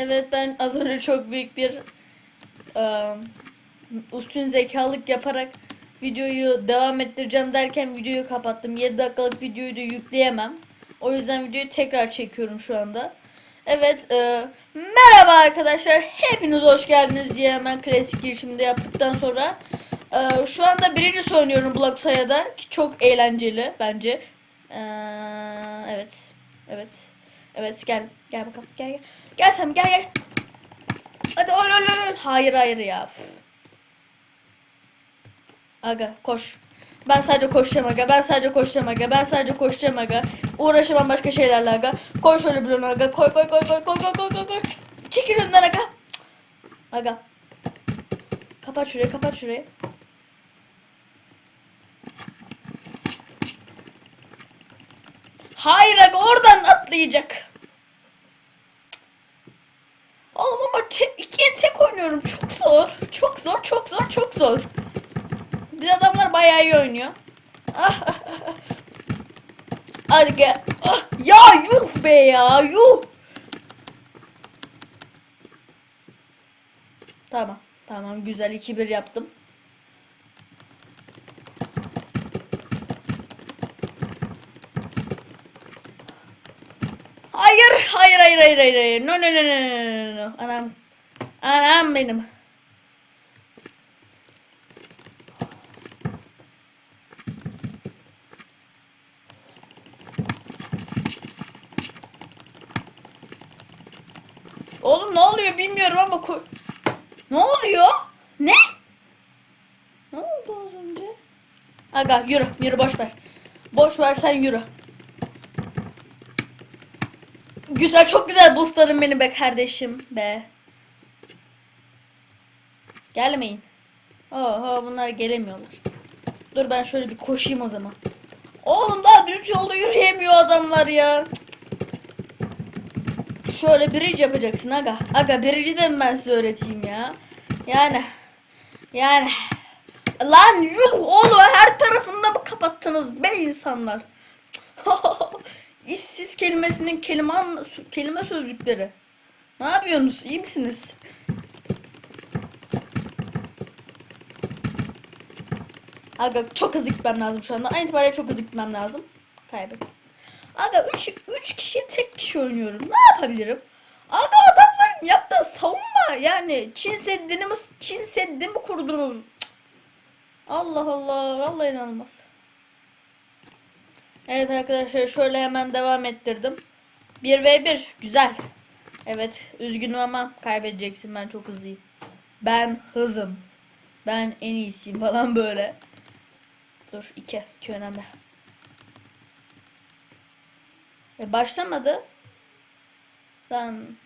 Evet ben az önce çok büyük bir e, üstün zekalık yaparak videoyu devam ettireceğim derken videoyu kapattım. 7 dakikalık videoyu da yükleyemem. O yüzden videoyu tekrar çekiyorum şu anda. Evet e, merhaba arkadaşlar hepiniz hoş geldiniz diye hemen klasik girişimde yaptıktan sonra e, şu anda birinci oynuyorum Block Saya'da ki çok eğlenceli bence. E, evet evet evet gel gel bakalım gel gel Gel sen gel gel. Hadi ol ol ol. Hayır hayır ya. Uf. Aga koş. Ben sadece koşacağım aga. Ben sadece koşacağım aga. Ben sadece koşacağım aga. Uğraşamam başka şeylerle aga. Koy şöyle bloğunu aga. Koy koy koy koy koy koy koy koy. koy. Çekil önden aga. Aga. Kapat şurayı kapat şurayı. Hayır abi oradan atlayacak. Oğlum ama te- ikiye tek oynuyorum. Çok zor. Çok zor çok zor çok zor. Biz adamlar bayağı iyi oynuyor. Ah, ah, ah, ah. Hadi gel. Ah, ya yuh be ya yuh. Tamam. Tamam güzel 2-1 yaptım. Hayır, hayır, hayır, hayır, hayır, hayır. No, no, no, no, no, no. Anam, anam benim. Oğlum ne oluyor bilmiyorum ama ko- ne oluyor? Ne? Ne oldu az önce? Aga yürü yürü boş ver. Boş ver sen yürü. Güzel çok güzel boostladın beni be kardeşim be. Gelmeyin. Oho bunlar gelemiyorlar. Dur ben şöyle bir koşayım o zaman. Oğlum daha düz yolda yürüyemiyor adamlar ya. Şöyle bridge yapacaksın aga. Aga bridge'i de ben size öğreteyim ya. Yani. Yani. Lan yuh oğlum her tarafında mı kapattınız be insanlar. İşsiz kelimesinin kelime, an- kelime sözcükleri. Ne yapıyorsunuz? İyi misiniz? Aga çok hızlı gitmem lazım şu anda. Aynı itibariyle çok hızlı gitmem lazım. Kaybettim. Aga 3 3 kişi tek kişi oynuyorum. Ne yapabilirim? Aga adamların yaptığı savunma yani Çin Seddi'ni mi Çin Seddi mi kurdunuz? Allah Allah vallahi inanılmaz. Evet arkadaşlar şöyle hemen devam ettirdim. 1v1 güzel. Evet üzgünüm ama kaybedeceksin ben çok hızlıyım. Ben hızım. Ben en iyisiyim falan böyle. Dur 2. 2 önemli. E başlamadı. Lan.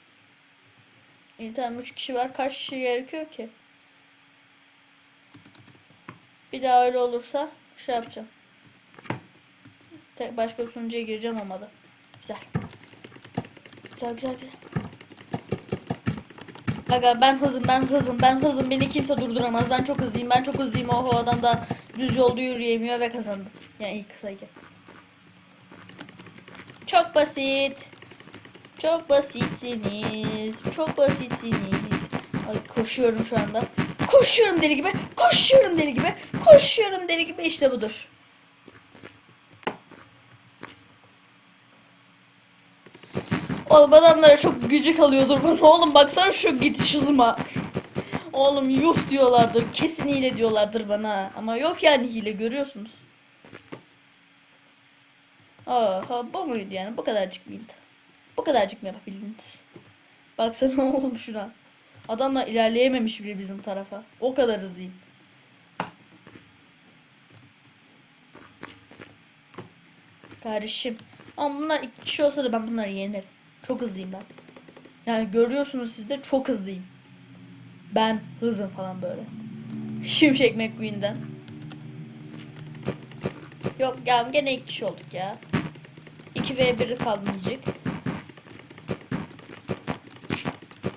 İyi tamam 3 kişi var. Kaç kişi gerekiyor ki? Bir daha öyle olursa şey yapacağım. Başka bir sunucuya gireceğim olmadı. Güzel. Güzel güzel güzel. Aga ben hızım ben hızım ben hızım beni kimse durduramaz ben çok hızlıyım ben çok hızlıyım oho adam da düz yolda yürüyemiyor ve kazandım. Yani ilk sayı. Çok basit. Çok basitsiniz. Çok basitsiniz. Ay koşuyorum şu anda. Koşuyorum deli gibi. Koşuyorum deli gibi. Koşuyorum deli gibi. İşte budur. Oğlum adamlara çok gücü kalıyordur bana. Oğlum baksana şu gidiş hızıma. Oğlum yuh diyorlardır. Kesin hile diyorlardır bana. Ama yok yani hile görüyorsunuz. Aha bu muydu yani? Bu kadarcık mıydı? Bu kadarcık mı yapabildiniz? Baksana oğlum şuna. Adamlar ilerleyememiş bile bizim tarafa. O kadar hızlıyım. Kardeşim. Ama bunlar iki kişi olsa da ben bunları yenerim. Çok hızlıyım ben. Yani görüyorsunuz siz de çok hızlıyım. Ben hızım falan böyle. Şimşek McQueen'den. Yok ya gene iki kişi olduk ya. 2 v 1'i kalmayacak.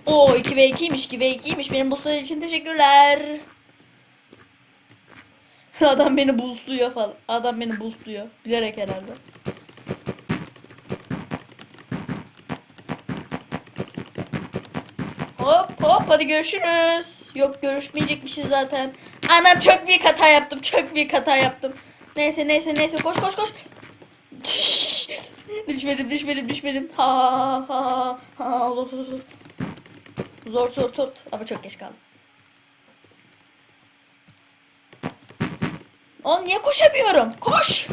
Oo 2 v 2'ymiş 2 v 2'ymiş. Benim boostlar için teşekkürler. Adam beni boostluyor falan. Adam beni boostluyor. Bilerek herhalde. Hop hop hadi görüşürüz. Yok görüşmeyecekmişiz zaten. Anam çok büyük hata yaptım. Çok büyük hata yaptım. Neyse neyse neyse koş koş koş. düşmedim düşmedim düşmedim. Ha ha ha zor zor zor. Zor zor zor. Ama çok geç kaldım. Oğlum niye koşamıyorum? Koş.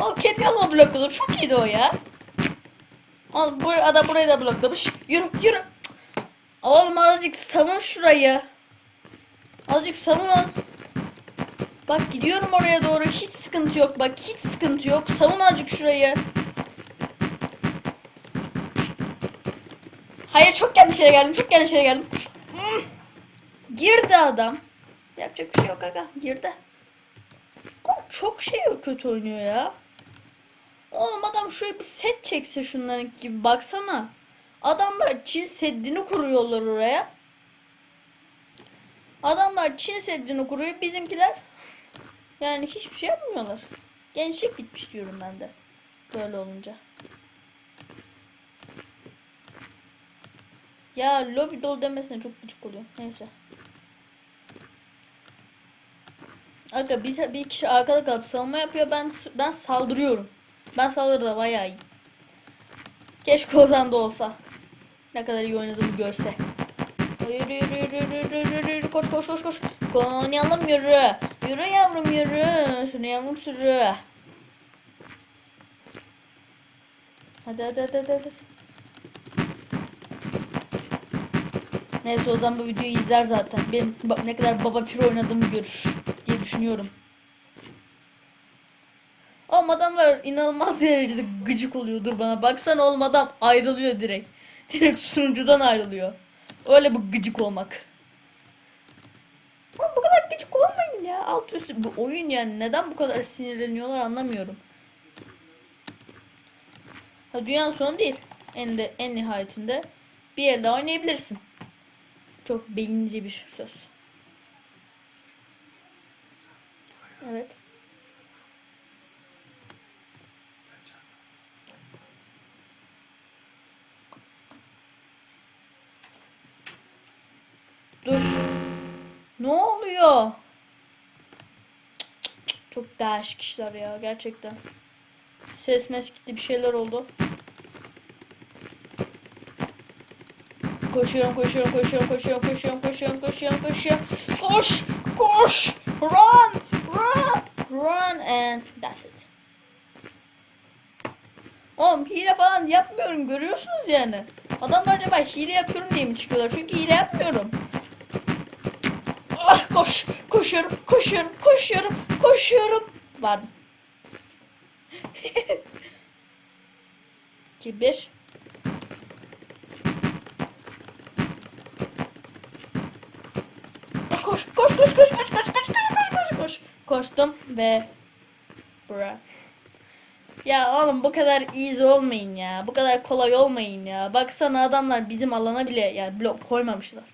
Oğlum kendi yoluma blokladım. Çok iyiydi o ya. Oğlum bu adam burayı da bloklamış. Yürü yürü. Oğlum azıcık savun şurayı. Azıcık savunun. Bak gidiyorum oraya doğru. Hiç sıkıntı yok. Bak hiç sıkıntı yok. Savun azıcık şurayı. Hayır çok yanlış yere geldim. Çok yanlış yere geldim. Hmm. Girdi adam. Yapacak bir şey yok aga. Girdi. Ama çok şey kötü oynuyor ya. Oğlum adam şöyle bir set çekse şunların gibi baksana. Adamlar Çin Seddi'ni kuruyorlar oraya. Adamlar Çin Seddi'ni kuruyor. Bizimkiler yani hiçbir şey yapmıyorlar. Gençlik gitmiş diyorum ben de. Böyle olunca. Ya lobi dolu demesine çok gıcık oluyor. Neyse. Aga bir, bir kişi arkada kalıp savunma yapıyor. Ben ben saldırıyorum. Ben saldırıda bayağı iyi. Keşke Ozan da olsa. Ne kadar iyi oynadığımı görse. Yürü yürü yürü yürü yürü yürü koş koş koş koş. Konyalım yürü. Yürü yavrum yürü. Şunu yavrum sürü. Hadi hadi hadi hadi. hadi. Neyse o zaman bu videoyu izler zaten. Benim ne kadar baba pir oynadığımı görür diye düşünüyorum. Ama adamlar inanılmaz derecede gıcık oluyordur bana. Baksana oğlum adam ayrılıyor direkt. Direkt sunucudan ayrılıyor. Öyle bu gıcık olmak. Ama bu kadar gıcık olmayın ya. Alt üstü bu oyun yani. Neden bu kadar sinirleniyorlar anlamıyorum. Ha dünyanın sonu değil. En de en nihayetinde bir elde oynayabilirsin. Çok beyinlice bir söz. Evet. Dur. Ne oluyor? Çok değişik işler ya gerçekten. Ses mes gitti bir şeyler oldu. Koşuyorum, koşuyorum, koşuyorum, koşuyorum, koşuyorum, koşuyorum, koşuyorum, koşuyorum. Koş, koş, run, run, run and that's it. Oğlum hile falan yapmıyorum görüyorsunuz yani. Adamlar acaba hile yapıyorum diye mi çıkıyorlar? Çünkü hile yapmıyorum. Ah koş, koşuyorum, koşuyorum, koşuyorum, koşuyorum. Vardım. 2 1 Koş, koş, koş, koş, koş, koş, koş, koş, koş, koş, koş. Koştum ve bra. Ya oğlum bu kadar easy olmayın ya. Bu kadar kolay olmayın ya. Baksana adamlar bizim alana bile yani blok koymamışlar.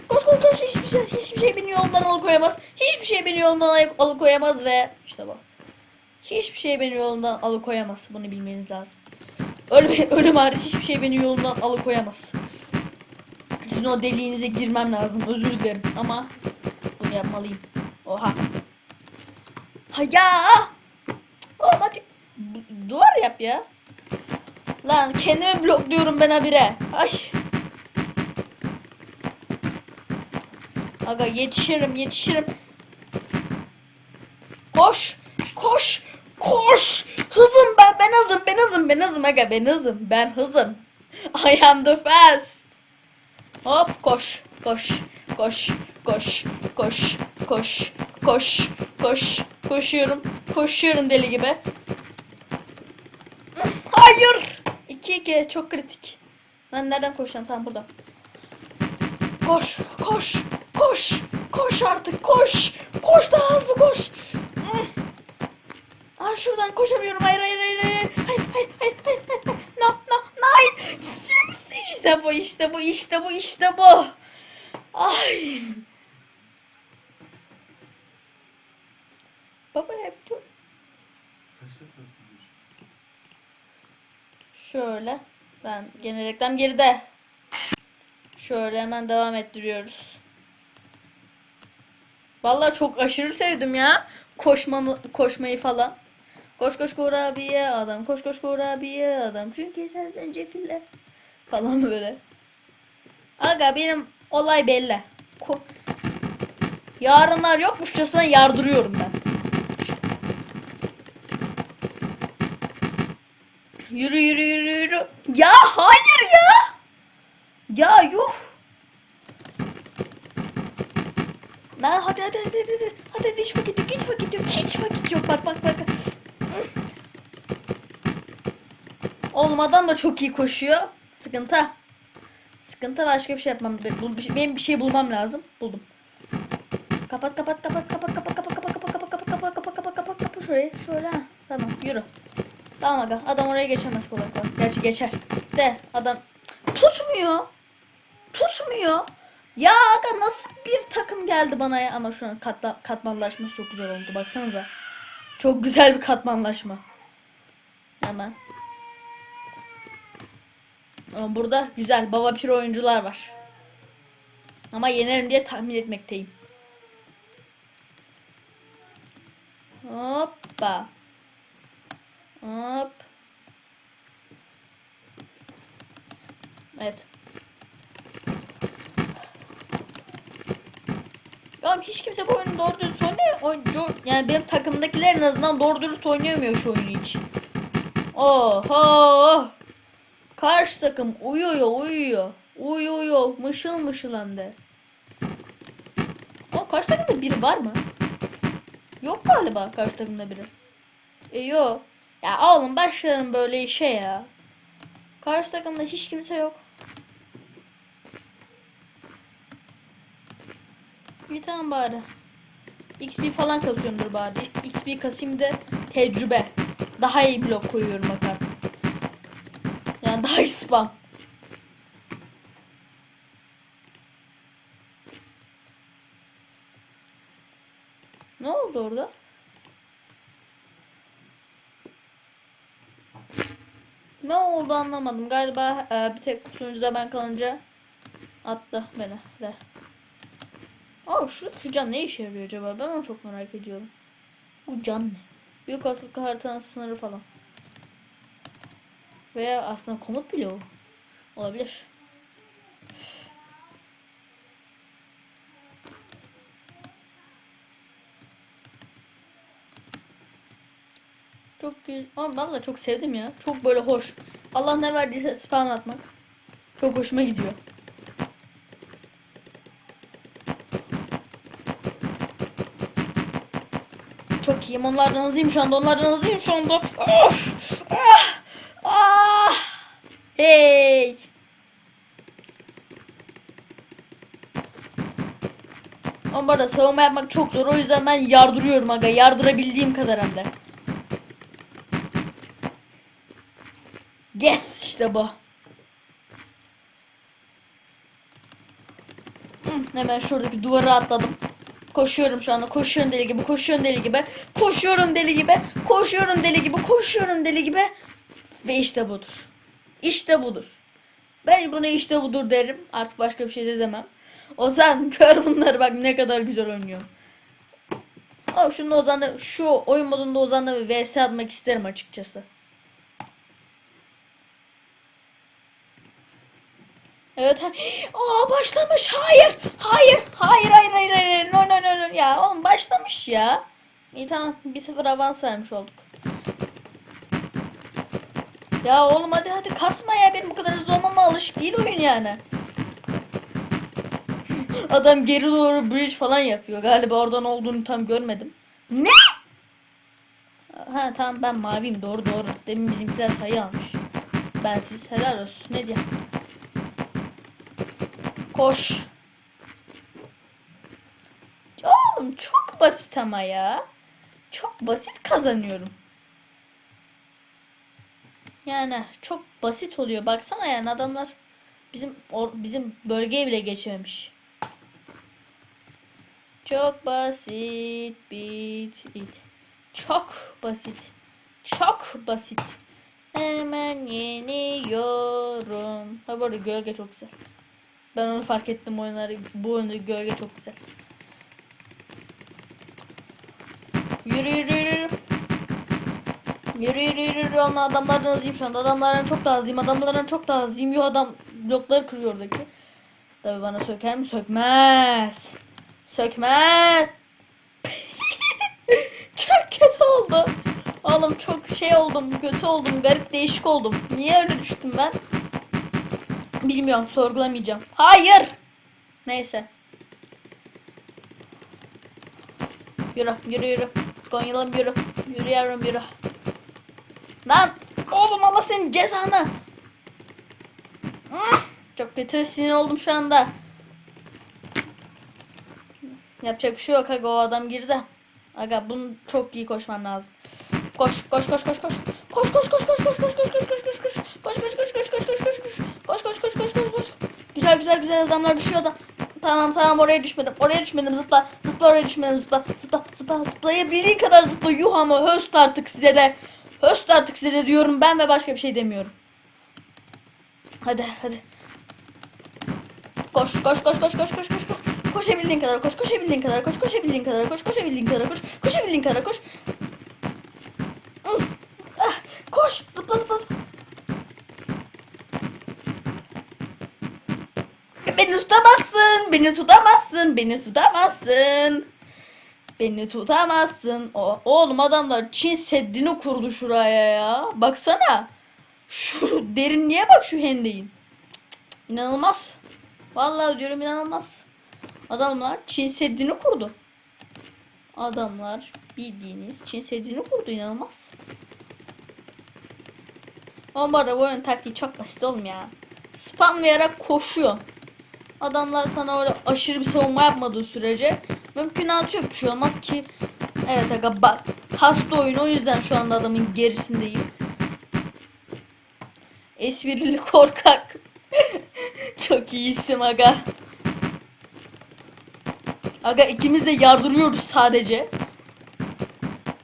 hiçbir şey hiçbir şey beni yolumdan alıkoyamaz. Hiçbir şey beni yolumdan al- alıkoyamaz ve işte bu. Hiçbir şey beni yolumdan alıkoyamaz. Bunu bilmeniz lazım. Ölüm, ölüm hariç hiçbir şey beni yolumdan alıkoyamaz. Sizin o deliğinize girmem lazım. Özür dilerim ama bunu yapmalıyım. Oha. Ha ya. Oğlum bu- duvar yap ya. Lan kendimi blokluyorum ben habire. Ay. Aga yetişirim yetişirim. Koş. Koş. Koş. Hızım ben ben hızım ben hızım ben hızım aga ben hızım ben hızım. I am the fast. Hop koş koş koş koş koş koş koş koş koşuyorum koşuyorum deli gibi. Hayır. 2 2 çok kritik. Ben nereden koşacağım? Tamam burada. Koş, koş, Koş. Koş artık koş. Koş daha hızlı koş. Aa, şuradan koşamıyorum. Hayır hayır hayır hayır. Hayır hayır hayır hayır. hayır. No no İşte bu işte bu işte bu işte bu. Ay. Baba hep dur. Şöyle. Ben gene reklam geride. Şöyle hemen devam ettiriyoruz. Vallahi çok aşırı sevdim ya. Koşmanı, koşmayı falan. Koş koş kurabiye adam. Koş koş kurabiye adam. Çünkü sen zencefiller. Falan böyle. Aga benim olay belli. Ko- Yarınlar yokmuşçasına yardırıyorum ben. Yürü yürü yürü yürü. Ya hayır ya. Ya yuh. Lan hadi hadi hadi hadi. Hadi hiç vakit yok hiç vakit yok hiç vakit yok bak bak bak. Oğlum adam da çok iyi koşuyor. Sıkıntı. Sıkıntı başka bir şey yapmam. Şey- Benim bir şey bulmam lazım. Buldum. Kapat kapat kapat kapat kapat kapat kapat kapat kapat kapat kapat kapat kapat kapat kapat şurayı. Şöyle. Tamam yürü. Tamam aga adam oraya geçemez kolay kolay. Gerçi geçer. De adam tutmuyor. Tutmuyor. Ya aga nasıl bir takım geldi bana ya ama şu an katla, katmanlaşması çok güzel oldu baksanıza. Çok güzel bir katmanlaşma. Hemen. Ama burada güzel baba pir oyuncular var. Ama yenerim diye tahmin etmekteyim. Hoppa. Hop. Evet. Ya hiç kimse bu oyunu doğru dürüst. Oyuncu, yani benim takımdakiler en azından doğru dürüst oynayamıyor şu oyunu hiç. Oho. Karşı takım uyuyor uyuyor. Uyuyor mışıl mışıl hem de. O karşı takımda biri var mı? Yok galiba karşı takımda biri. E yok. Ya oğlum başlarım böyle işe ya. Karşı takımda hiç kimse yok. Bir tane bari. XP falan kasıyorumdur bari. XP kasayım da tecrübe. Daha iyi blok koyuyorum bakar. Yani daha iyi spam. Ne oldu orada? Ne oldu anlamadım. Galiba e, bir tek sunucuda ben kalınca attı beni de. Aa şu, şu can ne işe yarıyor acaba? Ben onu çok merak ediyorum. Bu can ne? Büyük olasılık haritanın sınırı falan. Veya aslında komut bile o. Olabilir. Çok güzel. Ama vallahi çok sevdim ya. Çok böyle hoş. Allah ne verdiyse spawn atmak. Çok hoşuma gidiyor. İyiyim. Onlardan hızlıyım şu anda. Onlardan hızlıyım şu anda. Of! Ah! Ah! Hey! Ama bu arada savunma yapmak çok zor. O yüzden ben yardırıyorum aga. Yardırabildiğim kadar hem de. Yes işte bu. Hı, hemen şuradaki duvara atladım. Koşuyorum şu anda. Koşuyorum deli gibi. Koşuyorum deli gibi. Koşuyorum deli gibi. Koşuyorum deli gibi. Koşuyorum deli gibi. Ve işte budur. İşte budur. Ben buna işte budur derim. Artık başka bir şey de demem. Ozan gör bunları bak ne kadar güzel oynuyor. Ama şunu Ozan'da şu oyun modunda Ozan'da bir vs atmak isterim açıkçası. Evet. Aa başlamış. Hayır. Hayır. Hayır hayır hayır hayır. No no no no. Ya oğlum başlamış ya. İyi tamam. 1-0 avans vermiş olduk. Ya oğlum hadi hadi kasma ya. Benim bu kadar hızlı olmama alışık değil oyun yani. Adam geri doğru bridge falan yapıyor. Galiba oradan olduğunu tam görmedim. Ne? Ha tamam ben maviyim doğru doğru. Demin bizimkiler sayı almış. Ben siz helal olsun. Ne diyeyim? Koş. Oğlum çok basit ama ya. Çok basit kazanıyorum. Yani çok basit oluyor. Baksana yani adamlar bizim or- bizim bölgeye bile geçememiş. Çok basit bit it. Çok basit. Çok basit. Hemen yeniyorum. Ha bu arada gölge çok güzel. Ben onu fark ettim oyunları. Bu oyunda gölge çok güzel. Yürü yürü yürü. Yürü yürü yürü yürü. Onunla adamlardan azıyım şu anda. Adamlardan çok daha azıyım. Adamlardan çok daha azıyım. Yo adam blokları kırıyor oradaki. Tabi bana söker mi? Sökmez. Sökmez. çok kötü oldu. Oğlum çok şey oldum. Kötü oldum. Garip değişik oldum. Niye öyle düştüm ben? Bilmiyorum. Sorgulamayacağım. Hayır. Neyse. Yürü yürü yürü. Konyalım yürü. Yürü yavrum yürü. Lan oğlum Allah senin cezanı. Ah, Çok kötü sinir oldum şu anda. Yapacak bir şey yok aga o adam girdi. Aga bunu çok iyi koşmam lazım. Koş koş koş koş koş. Koş koş koş koş koş koş koş koş koş koş koş. Koş koş koş koş koş koş koş koş. Koş koş koş koş koş koş. Güzel güzel güzel adamlar düşüyor da. Tamam tamam oraya düşmedim. Oraya düşmedim zıpla. Zıpla oraya düşmedim zıpla. Zıpla zıpla zıplayabildiğin kadar zıpla. Yuh ama höst artık size de. Höst artık size de diyorum ben ve başka bir şey demiyorum. Hadi hadi. Koş koş koş koş koş koş koş koş. Koşabildiğin kadar koş, koşabildiğin kadar koş, koşabildiğin kadar koş, koşabildiğin kadar koş, koşabildiğin kadar koş. Ah, Koş, zıpla zıpla zıpla. Beni tutamazsın, beni tutamazsın, beni tutamazsın. Beni tutamazsın. O, oğlum adamlar Çin Seddi'ni kurdu şuraya ya. Baksana. Şu derinliğe bak şu hendeyin. İnanılmaz. Vallahi diyorum inanılmaz. Adamlar Çin Seddi'ni kurdu. Adamlar bildiğiniz Çin Seddi'ni kurdu inanılmaz. Ama bu arada bu oyunun taktiği çok basit oğlum ya. Spamlayarak koşuyor. Adamlar sana öyle aşırı bir savunma yapmadığı sürece mümkünatı yok bir şey olmaz ki. Evet aga bak kastı oyun o yüzden şu anda adamın gerisindeyim. Esprili korkak. Çok iyi aga. Aga ikimiz de yardırıyoruz sadece.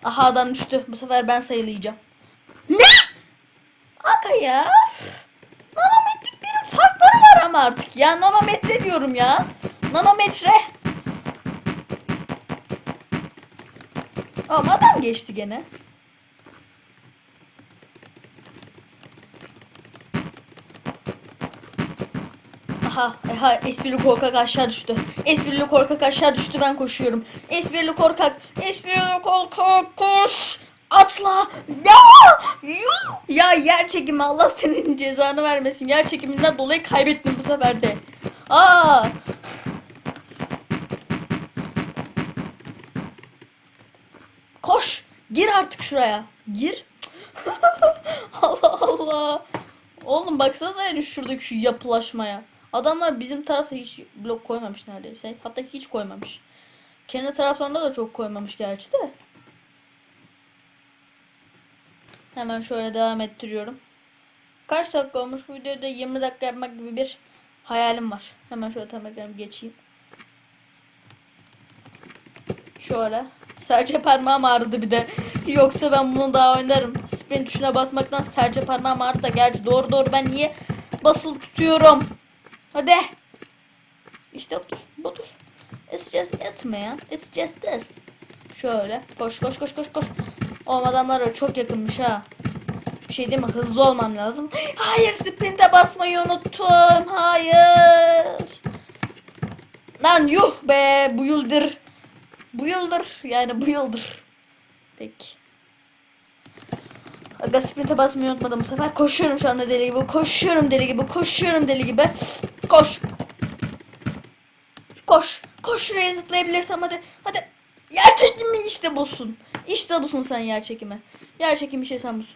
Aha adam düştü. Bu sefer ben sayılayacağım. Ne? Aga ya. Artık ya. Nanometre diyorum ya. Nanometre. Ama adam geçti gene. Aha, aha esprili korkak aşağı düştü. Esprili korkak aşağı düştü ben koşuyorum. Esprili korkak, esprili korkak koş. Atla. Ya! Ya yer çekimi Allah senin cezanı vermesin. Yer çekiminden dolayı kaybettim bu sefer de. Aa! Koş. Gir artık şuraya. Gir. Allah Allah. Oğlum baksanıza yani şuradaki şu yapılaşmaya. Adamlar bizim tarafta hiç blok koymamış neredeyse. Hatta hiç koymamış. Kendi taraflarında da çok koymamış gerçi de. Hemen şöyle devam ettiriyorum. Kaç dakika olmuş bu videoda 20 dakika yapmak gibi bir hayalim var. Hemen şöyle ekranı geçeyim. Şöyle. Serçe parmağım ağrıdı bir de. Yoksa ben bunu daha oynarım. Sprint tuşuna basmaktan serçe parmağım ağrıdı da. Gerçi doğru doğru ben niye basılı tutuyorum? Hadi. İşte budur. Budur. It's just it man. It's just this. Şöyle. Koş koş koş koş koş. Oğlum adamlar çok yakınmış ha. Bir şey değil mi? Hızlı olmam lazım. Hayır sprinte basmayı unuttum. Hayır. Lan yuh be bu yıldır. Bu yıldır yani bu yıldır. Peki. Aga sprinte basmayı unutmadım bu sefer. Koşuyorum şu anda deli gibi. Koşuyorum deli gibi. Koşuyorum deli gibi. Koş. Koş. Koş şuraya zıplayabilirsem hadi. Hadi. Yer çekimi işte busun. İşte busun sen yer çekimi. Yer çekimi şey sen busun.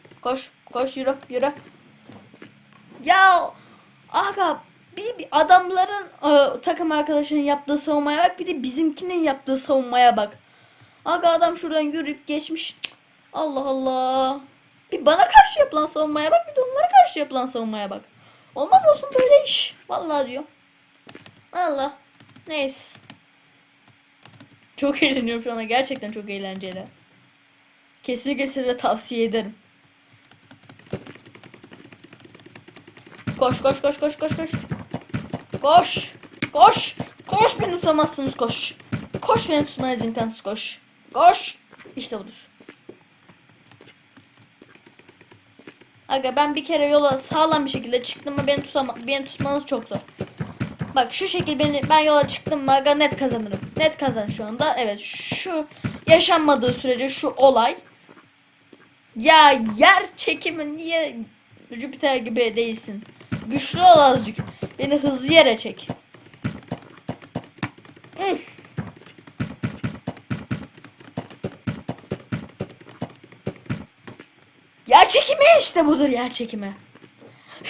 koş koş yürü yürü. Ya aga bir, adamların e, takım arkadaşının yaptığı savunmaya bak bir de bizimkinin yaptığı savunmaya bak. Aga adam şuradan yürüyüp geçmiş. Allah Allah. Bir bana karşı yapılan savunmaya bak bir de onlara karşı yapılan savunmaya bak. Olmaz olsun böyle iş. Vallahi diyor. Allah. Neyse. Çok eğleniyorum şu anda. Gerçekten çok eğlenceli. Kesinlikle size tavsiye ederim. Koş koş koş koş koş koş. Koş. Koş. Koş beni tutamazsınız koş. Koş beni tutmanız imkansız koş. Koş. İşte budur. Aga ben bir kere yola sağlam bir şekilde çıktım mı beni, tutama beni tutmanız çok zor. Bak şu şekil beni ben yola çıktım aga net kazanırım. Net kazan şu anda. Evet şu yaşanmadığı sürece şu olay. Ya yer çekimi niye Jüpiter gibi değilsin? Güçlü ol azıcık. Beni hızlı yere çek. Yer çekimi işte budur yer çekimi.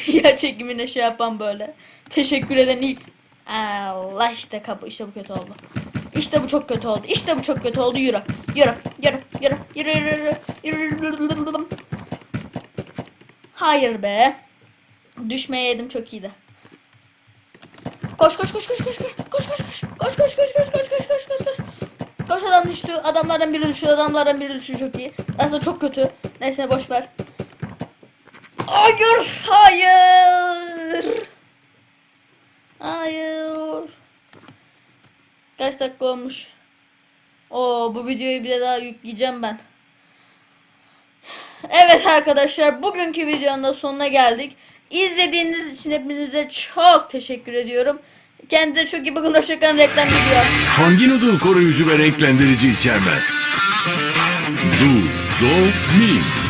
yer çekimine şey yapan böyle. Teşekkür eden ilk. Allah işte kapı işte bu kötü oldu. İşte bu çok kötü oldu. İşte bu çok kötü oldu. Yürü. Yürü. Yürü. Yürü. Yürü. Yürü. Yürü. Hayır be. Düşmeyeydim çok iyiydi. Koş koş koş koş koş koş koş koş koş koş koş koş koş koş koş koş koş koş Koş adam düştü. Adamlardan biri düşüyor. Adamlardan biri düşüyor çok iyi. Aslında çok kötü. Neyse boş ver. Hayır. Hayır. Hayır. Kaç dakika olmuş? Oo bu videoyu bir de daha yükleyeceğim ben. Evet arkadaşlar bugünkü videonun da sonuna geldik. İzlediğiniz için hepinize çok teşekkür ediyorum. Kendinize çok iyi bakın. Hoşçakalın. Reklam gidiyor. Hangi noodle koruyucu ve renklendirici içermez? Do, do, mi.